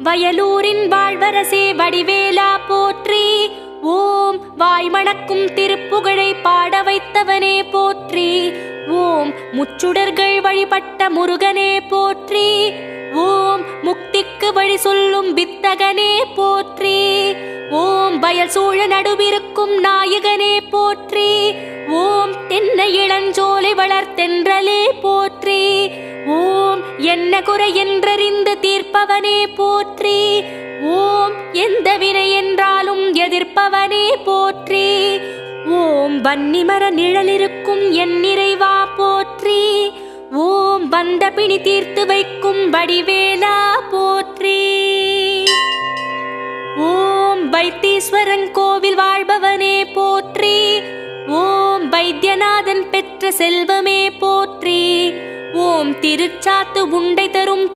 வயலூரின் வாழ்வரசே வடிவேலா போற்றி. ஓம் வாய்மணக்கும் திருப்புகழை பாட வைத்தவனே போற்றி. ஓம் முச்சுடர்கள் வழிபட்ட முருகனே போற்றி. ஓம் முக்திக்கு வழி சொல்லும் வித்தகனே போற்றி. ஓம் பயல் சூழ நடுவிருக்கும் நாயகனே போற்றி. ஓம் தென்னை இளஞ்சோலை வளர்த்தென்றலே போற்றி. என்ன குறை என்றறிந்து தீர்ப்பவனே போற்றி. ஓம் எந்த வினை என்றாலும் எதிர்ப்பவனே போற்றி. ஓம் வன்னிமர நிழலிருக்கும் என் நிறைவா போற்றி. ஓம் வந்த பிணி தீர்த்து வைக்கும் வடிவேலா போற்றி. ஓம் வைத்தீஸ்வரன் கோவில் வாழ்பவனே போற்றி. ஓம் வைத்தியநாதன் பெற்ற செல்வமே போ திருச்சாத்து உண்டை தரும்